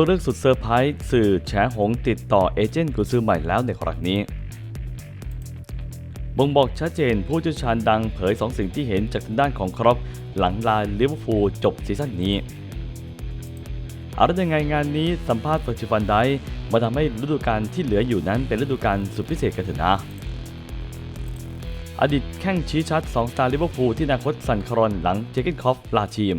ตัวเลือกสุดเซอร์ไพรส์สื่อแฉหงติดต่อเอเจนต์กุซือใหม่แล้วในครั้งนี้บ่งบอกชัดเจนผู้เชี่ยวชาญดังเผย 2 สิ่งที่เห็นจากทางด้านของครอปหลังลาลิเวอร์พูลจบซีซั่นนี้เอาละยังไงงานนี้สัมภาษณ์ฟอร์จิฟันไดมาทำให้ฤดูกาลที่เหลืออยู่นั้นเป็นฤดูกาลสุดพิเศษกันเถอะนะอดีตแข้งชี้ชัด2สตาร์ลิเวอร์พูลที่อนาคตสั่นคลอนหลังเจเกนคอฟลาทีม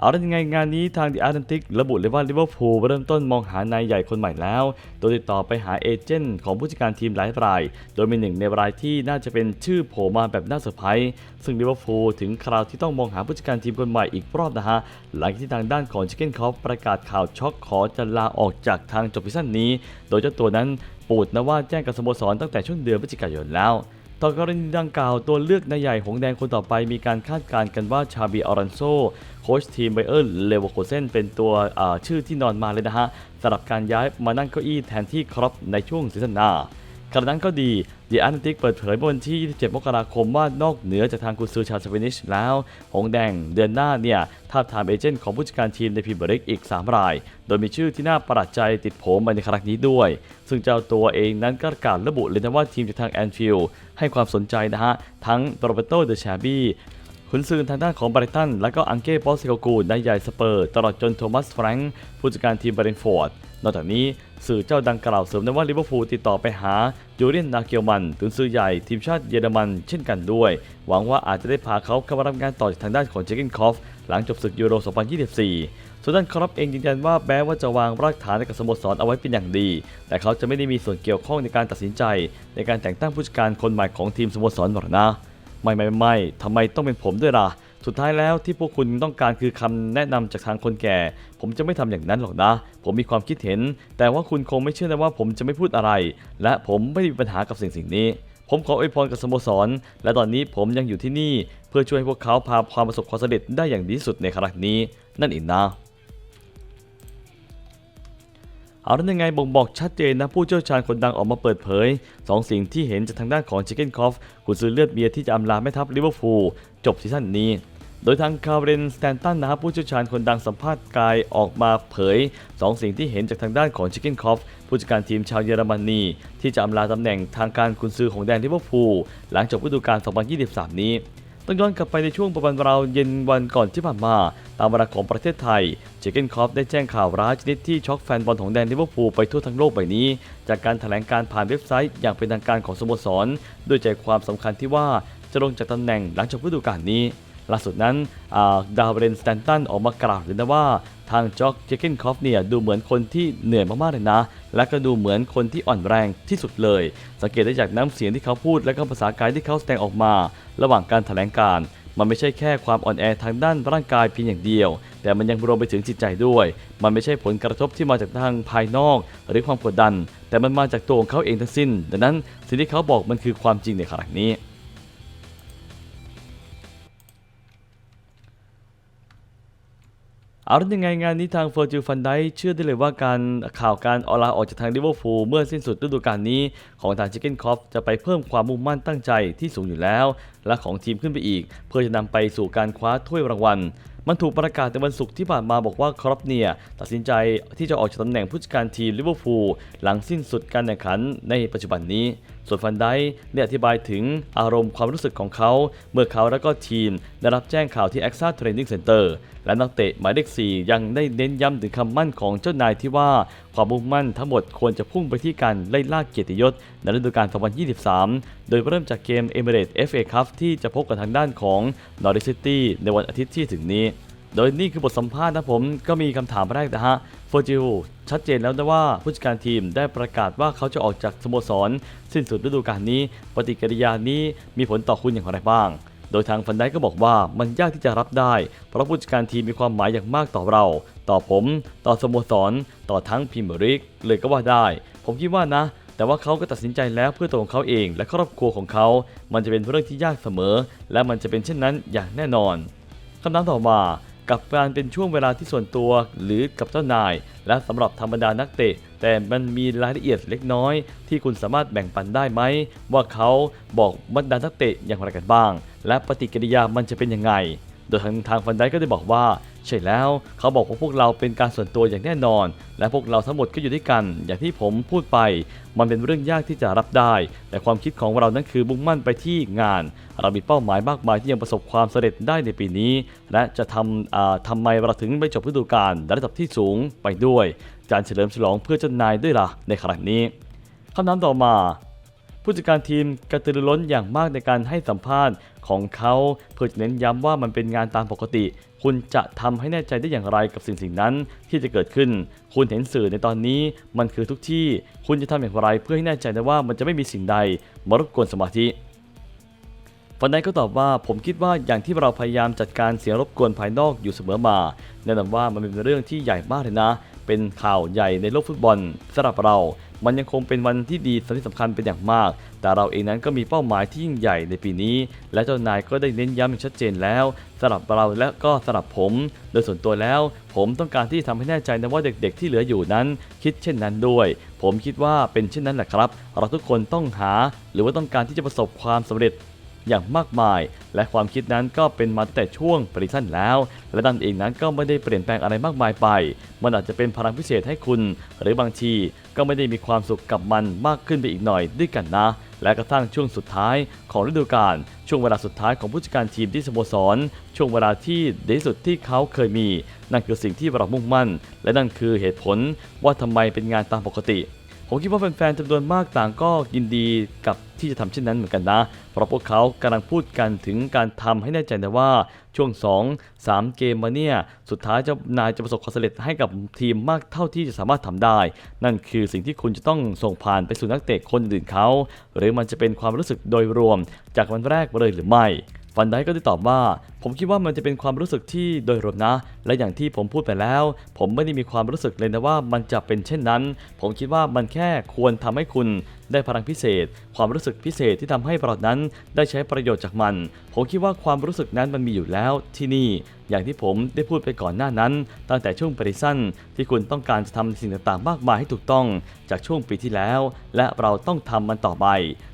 เอาละยังไงงานนี้ทาง The Atlantic ระบุเลยว่าลิเวอร์พูลเริ่มต้นมองหานายใหญ่คนใหม่แล้ว โดยติดต่อไปหาเอเจนต์ของผู้จัดการทีมหลายราย โดยมีหนึ่งในรายที่น่าจะเป็นชื่อโผล่มาแบบน่าเซอร์ไพรส์ซึ่งลิเวอร์พูลถึงคราวที่ต้องมองหาผู้จัดการทีมคนใหม่อีกรอบนะฮะ หลังที่ทางด้านของชิคเก้นคอฟประกาศข่าวช็อกขอจะลาออกจากทางจบซีซั่นนี้ โดยเจ้าตัวนั้นปูดนะว่าแจ้งกับสโมสรตั้งแต่ช่วงเดือนพฤศจิกายนแล้ว ต่อกรณีดังกล่าวตัวเลือกนายใหญ่หงแดงคนต่อไปมีการคาดการณ์กันว่าชาบีออรันโซโค้ชทีมไบเออร์เลเวอร์โคเซนเป็นตัวชื่อที่นอนมาเลยนะฮะสำหรับการย้ายมานั่งเก้าอี้แทนที่ครอปในช่วงซีซั่นหน้า ขณะนั้นก็ดีดีอันติกเปิดเผยเมื่อวันที่ 27 มกราคมว่านอกเหนือจากทางกุนซือชาวสเปนิชแล้ว หงแดงเดือนหน้าเนี่ยทาบทามเอเจนต์ของผู้จัดการทีมในพรีเมียร์ลีกอีก 3 ราย โดยมีชื่อที่น่าประหลาดใจติดโผมาในครั้งนี้ด้วย ซึ่งเจ้าตัวเองนั้นก็ประกาศระบุเลยนะว่าทีมจากทางแอนฟิลด์ให้ความสนใจนะฮะ ทั้งโรเบโตเดชาบีคุณซือทางด้านของบริตัน และก็อังเก้ปอสซิโกกูนายใหญ่สเปอร์ ตลอดจนโทมัสแฟรงค์ผู้จัดการทีมเบรนฟอร์ด นอกจากนี้สื่อเจ้าดังกล่าวเสริมนะว่าลิเวอร์พูลติดต่อไปหายูเรียนนาเกียวมันตุนซือใหญ่ทีมชาติเยอรมันเช่นกันด้วย หวังว่าอาจจะได้พาเขาเข้ามารับงานต่อจากทางด้านของเจเกนคอฟหลังจบศึกยูโร 2024 ส่วนด้านครอปเองยืนยันว่าแม้ว่าจะวางรากฐานให้กับสโมสรเอาไว้เป็นอย่างดี แต่เขาจะไม่ได้มีส่วนเกี่ยวข้องในการตัดสินใจ ในการแต่งตั้งผู้จัดการคนใหม่ของทีมสโมสรหรอกนะ ไม่ไม่ไม่ทำไมต้องเป็นผมด้วยล่ะ สุดท้ายแล้วที่พวกคุณต้องการคือคำแนะนำจากทางคนแก่ ผมจะไม่ทำอย่างนั้นหรอกนะ ผมมีความคิดเห็น แต่ว่าคุณคงไม่เชื่อนะว่าผมจะไม่พูดอะไร และผมไม่มีปัญหากับสิ่งสิ่งนี้ ผมขออวยพรกับสโมสร และตอนนี้ผมยังอยู่ที่นี่ เพื่อช่วยให้พวกเขาพาความประสบความสำเร็จได้อย่างดีที่สุดในครั้งนี้ นั่นเองนะเอาแล้วยังไงบ่งบอกชัดเจนนะ ผู้เชี่ยวชาญคนดังออกมาเปิดเผย 2 สิ่งที่เห็นจากทางด้านของชิคเก้นคอฟกุนซือเลือดเบียร์ที่จะอำลาแม่ทัพลิเวอร์พูล จบซีซั่นนี้ โดยทางคาร์เรนสแตนตันนะครับผู้เชี่ยวชาญคนดังสัมภาษณ์กายออกมาเผย 2 สิ่งที่เห็นจากทางด้านของชิคเก้นคอฟผู้จัดการทีมชาวเยอรมนี ที่จะอำลาตำแหน่งทางการกุนซือของแดนลิเวอร์พูลหลังจบฤดูกาล 2023 นี้ต้องย้อนกลับไปในช่วงประมาณราวเย็นวันก่อนที่ผ่านมา ตามเวลาของประเทศไทย เจเกนคอฟได้แจ้งข่าวร้ายชนิดที่ช็อกแฟนบอลของแดนลิเวอร์พูลไปทั่วทั้งโลกใบนี้ จากการแถลงการผ่านเว็บไซต์อย่างเป็นทางการของสโมสร ด้วยใจความสำคัญที่ว่า จะลงจากตำแหน่งหลังจบฤดูกาลนี้ ล่าสุดนั้นดาวเรนสแตนตันออกมากล่าวเลยนะว่าทางจ็อกเจเกนคอฟเนี่ยดูเหมือนคนที่เหนื่อยมากๆเลยนะ และก็ดูเหมือนคนที่อ่อนแรงที่สุดเลย สังเกตได้จากน้ำเสียงที่เขาพูด และก็ภาษากายที่เขาแสดงออกมา ระหว่างการแถลงการ์มันไม่ใช่แค่ความอ่อนแอทางด้านร่างกายเพียงอย่างเดียว แต่มันยังรวมไปถึงจิตใจด้วย มันไม่ใช่ผลกระทบที่มาจากทางภายนอก หรือความกดดัน แต่มันมาจากตัวของเขาเองทั้งสิ้น ดังนั้นสิ่งที่เขาบอกมันคือความจริงในขณะนี้ เอาละยังไงงานนี้ทางเฟอร์จิลฟันไดเชื่อได้เลยว่าการข่าวการออลาออกจากทางลิเวอร์พูลเมื่อสิ้นสุดฤดูกาลนี้ ของทางชิคเก้นคอฟจะไปเพิ่มความมุ่งมั่นตั้งใจที่สูงอยู่แล้ว และของทีมขึ้นไปอีก เพื่อจะนำไปสู่การคว้าถ้วยรางวัลมันถูกประกาศในวันศุกร์ที่ผ่านมาบอกว่าครอปเนียตัดสินใจที่จะออกจากตำแหน่งผู้จัดการทีมลิเวอร์พูลหลังสิ้นสุดการแข่งขันในปัจจุบันนี้ ส่วนฟันไดได้อธิบายถึงอารมณ์ความรู้สึกของเขา เมื่อเขาและก็ทีมได้รับแจ้งข่าวที่ AXA Training Center และนักเตะหมายเลข4ยังได้เน้นย้ำถึงคำมั่นของเจ้านายที่ว่าความมุ่งมั่นทั้งหมดควรจะพุ่งไปที่การไล่ล่าเกียรติยศในฤดูกาล 2023 โดยเริ่มจากเกม Emirates FA Cup ที่จะพบกับทางด้านของ Norwich City ในวันอาทิตย์ที่ถึงนี้ โดยนี่คือบทสัมภาษณ์นะผมก็มีคำถามแรกนะฮะโฟจิลชัดเจนแล้วนะว่าผู้จัดการทีมได้ประกาศว่าเขาจะออกจากสโมสร สิ้นสุดฤดูกาลนี้ ปฏิกิริยานี้มีผลต่อคุณอย่างไรบ้าง โดยทางฟันได้ก็บอกว่ามันยากที่จะรับได้ เพราะผู้จัดการทีมมีความหมายอย่างมากต่อเรา ต่อผม ต่อสโมสร ต่อทั้งพรีเมียร์ลีกเลยก็ว่าได้ ผมคิดว่านะแต่ว่าเขาก็ตัดสินใจแล้วเพื่อตัวของเขาเองและครอบครัวของเขา มันจะเป็นเรื่องที่ยากเสมอ และมันจะเป็นเช่นนั้นอย่างแน่นอนคำถามต่อมา กับการเป็นช่วงเวลาที่ส่วนตัวหรือกับเจ้านาย และสำหรับธรรมดานักเตะ แต่มันมีรายละเอียดเล็กน้อย ที่คุณสามารถแบ่งปันได้ไหม ว่าเขาบอกบรรดานักเตะอย่างไรกันบ้าง และปฏิกิริยามันจะเป็นยังไง โดยทางทางฟันไดก็ได้บอกว่าใช่แล้วเขาบอกว่าพวกเราเป็นการส่วนตัวอย่างแน่นอน และพวกเราทั้งหมดก็อยู่ด้วยกัน อย่างที่ผมพูดไป มันเป็นเรื่องยากที่จะรับได้ แต่ความคิดของเรานั้นคือมุ่งมั่นไปที่งาน เรามีเป้าหมายมากมายที่ยังประสบความสำเร็จได้ในปีนี้ และจะทำทำไมเราถึงไม่จบฤดูกาลระดับที่สูงไปด้วย การเฉลิมฉลองเพื่อเจ้านายด้วยล่ะในขณะนี้คำถามต่อมา ผู้จัดการทีมกระตือรือร้นอย่างมากในการให้สัมภาษณ์ของเขาเพื่อจะเน้นย้ำว่ามันเป็นงานตามปกติ คุณจะทำให้แน่ใจได้อย่างไรกับสิ่งสิ่งนั้นที่จะเกิดขึ้น คุณเห็นสื่อในตอนนี้มันคือทุกที่ คุณจะทำอย่างไรเพื่อให้แน่ใจได้ว่ามันจะไม่มีสิ่งใดมารบกวนสมาธิฟันไดก็ตอบว่าผมคิดว่าอย่างที่เราพยายามจัดการเสียงรบกวนภายนอกอยู่เสมอมาแน่นอนว่ามันเป็นเรื่องที่ใหญ่มากเลยนะ เป็นข่าวใหญ่ในโลกฟุตบอลสำหรับเรา มันยังคงเป็นวันที่ดีสำที่สำคัญเป็นอย่างมาก แต่เราเองนั้นก็มีเป้าหมายที่ยิ่งใหญ่ในปีนี้ และเจ้านายก็ได้เน้นย้ำอย่างชัดเจนแล้วสำหรับเราและก็สำหรับผม โดยส่วนตัวแล้ว ผมต้องการที่ทำให้แน่ใจนะว่าเด็กๆ ที่เหลืออยู่นั้น คิดเช่นนั้นด้วย ผมคิดว่าเป็นเช่นนั้นแหละครับ เราทุกคนต้องหา หรือว่าต้องการที่จะประสบความสำเร็จ อย่างมากมาย และความคิดนั้นก็เป็นมาแต่ช่วงปริสั้นแล้ว และนั่นเองนั้นก็ไม่ได้เปลี่ยนแปลงอะไรมากมายไป มันอาจจะเป็นพลังพิเศษให้คุณ หรือบางทีก็ไม่ได้มีความสุขกับมันมากขึ้นไปอีกหน่อยด้วยกันนะ และกระทั่งช่วงสุดท้ายของฤดูกาลช่วงเวลาสุดท้ายของผู้จัดการทีมที่สโมสร ช่วงเวลาที่ดีที่สุดที่เขาเคยมี นั่นคือสิ่งที่เรามุ่งมั่น และนั่นคือเหตุผลว่าทำไมเป็นงานตามปกติ ผมคิดว่าแฟนๆจำนวนมากต่างก็ยินดีกับที่จะทำเช่นนั้นเหมือนกันนะ เพราะพวกเขากำลังพูดกันถึงการทำให้แน่ใจนะว่าช่วง 2 3 เกมมาเนี่ย สุดท้ายเจ้านายจะประสบความสำเร็จให้กับทีมมากเท่าที่จะสามารถทำได้ นั่นคือสิ่งที่คุณจะต้องส่งผ่านไปสู่นักเตะคนอื่นเขา หรือมันจะเป็นความรู้สึกโดยรวมจากวันแรกเลยหรือไม่ ฟันได้ก็ได้ตอบว่า ผมคิดว่ามันจะเป็นความรู้สึกที่โดยรวมนะ และอย่างที่ผมพูดไปแล้ว ผมไม่ได้มีความรู้สึกเลยนะว่ามันจะเป็นเช่นนั้น ผมคิดว่ามันแค่ควรทำให้คุณได้พลังพิเศษ ความรู้สึกพิเศษที่ทำให้เรานั้นได้ใช้ประโยชน์จากมัน ผมคิดว่าความรู้สึกนั้นมันมีอยู่แล้วที่นี่ อย่างที่ผมได้พูดไปก่อนหน้านั้น ตั้งแต่ช่วงปริสั้นที่คุณต้องการจะทำสิ่งต่างๆ มากมายให้ถูกต้อง จากช่วงปีที่แล้ว และเราต้องทำมันต่อไป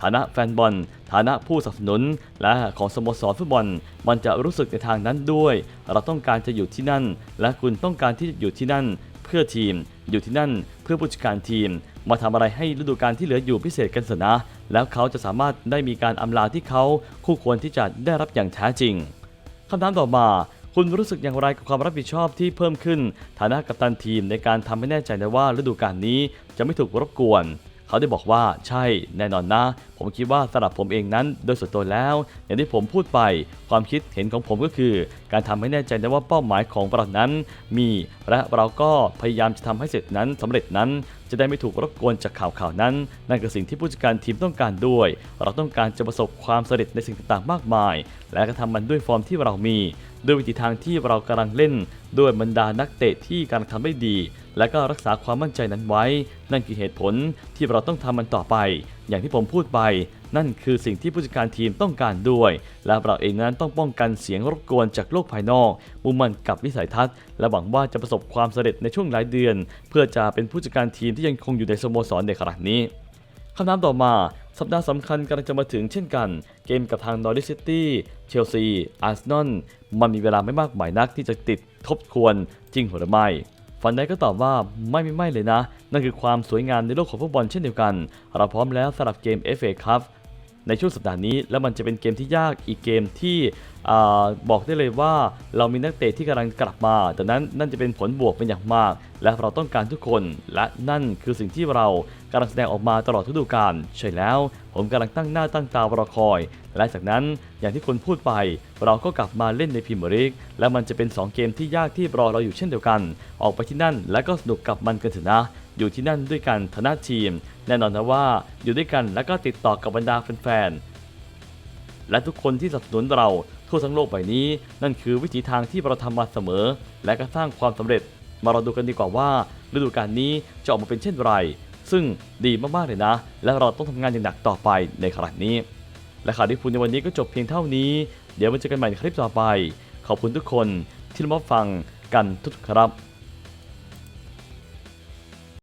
ฐานะแฟนบอล ฐานะผู้สนับสนุน และของสโมสรฟุตบอล มันจะรูู้้สึกในทางนั้นด้วย เราต้องการจะอยู่ที่นั่น และคุณต้องการที่จะอยู่ที่นั่น เพื่อทีม อยู่ที่นั่น เพื่อผู้จัดการทีม มาทำอะไรให้ฤดูกาลที่เหลืออยู่พิเศษกันเสนะ แล้วเขาจะสามารถได้มีการอำลาที่เขาคู่ควรที่จะได้รับอย่างแท้จริงคำถามต่อมาคุณรู้สึกอย่างไรกับความรับผิดชอบที่เพิ่มขึ้น ฐานะกัปตันทีมในการทำให้แน่ใจได้ว่าฤดูกาลนี้จะไม่ถูกรบกวน เขาได้บอกว่าใช่แน่นอนนะ ผมคิดว่าสำหรับผมเองนั้น โดยส่วนตัวแล้ว อย่างที่ผมพูดไป ความคิดเห็นของผมก็คือ การทำให้แน่ใจได้ว่าเป้าหมายของเรานั้น มี และเราก็พยายามจะทำให้เสร็จนั้นสำเร็จนั้นจะได้ไม่ถูกรบกวนจากข่าวข่าวนั้น นั่นคือสิ่งที่ผู้จัดการทีมต้องการด้วย เราต้องการจะประสบความสำเร็จในสิ่งต่างๆ มากมาย และก็ทำมันด้วยฟอร์มที่เรามี ด้วยวิธีทางที่เรากำลังเล่น ด้วยบรรดานักเตะที่กำลังทำได้ดี และก็รักษาความมั่นใจนั้นไว้ นั่นคือเหตุผลที่เราต้องทำมันต่อไป อย่างที่ผมพูดไป นั่นคือสิ่งที่ผู้จัดการทีมต้องการด้วย และเราเองนั้นต้องป้องกันเสียงรบกวนจากโลกภายนอกมุ่งมั่นกับวิสัยทัศน์ และหวังว่าจะประสบความสำเร็จในช่วงหลายเดือน เพื่อจะเป็นผู้จัดการทีมที่ยังคงอยู่ในสโมสรในขณะนี้คำถามต่อมา สัปดาห์สำคัญกำลังจะมาถึงเช่นกัน เกมกับทางนอร์ดิสซิตี้ เชลซี อาร์เซนอล มันมีเวลาไม่มากหมายนักที่จะติดทบทวนจริงหรือไม่ ฟันได้ก็ตอบว่าไม่ไม่ไม่เลยนะ นั่นคือความสวยงามในโลกของฟุตบอลเช่นเดียวกัน เราพร้อมแล้วสำหรับเกม FA ครับในช่วงสัปดาห์นี้แล้วมันจะเป็นเกมที่ยากอีกเกมที่บอกได้เลยว่าเรามีนักเตะที่กำลังกลับมาดังนั้นนั่นจะเป็นผลบวกเป็นอย่างมาก และเราต้องการทุกคน และนั่นคือสิ่งที่เรา กำลังแสดงออกมาตลอดฤดูกาลใช่แล้ว ผมกำลังตั้งหน้าตั้งตารอคอย และจากนั้นอย่างที่คุณพูดไป เราก็กลับมาเล่นในพรีเมียร์ลีกและมันจะเป็น 2 เกมที่ยากที่รอเราอยู่เช่นเดียวกัน ออกไปที่นั่นและก็สนุกกับมันกันเถอะนะอยู่ที่นั่นด้วยกันทนาทีม แน่นอนนะว่าอยู่ด้วยกันแล้วก็ติดต่อกับบรรดาแฟนๆและทุกคนที่สนับสนุนเราทั่วทั้งโลกใบนี้ นั่นคือวิถีทางที่เราทำมาเสมอ และก็สร้างความสำเร็จ มาเราดูกันดีกว่าว่าฤดูกาลนี้จะออกมาเป็นเช่นไร ซึ่งดีมากๆเลยนะ และเราต้องทำงานอย่างหนักต่อไปในขณะนี้ และข่าวที่พูดในวันนี้ก็จบเพียงเท่านี้ เดี๋ยวมาเจอกันใหม่ในคลิปต่อไป ขอบคุณทุกคนที่รับฟังกันทุกครับ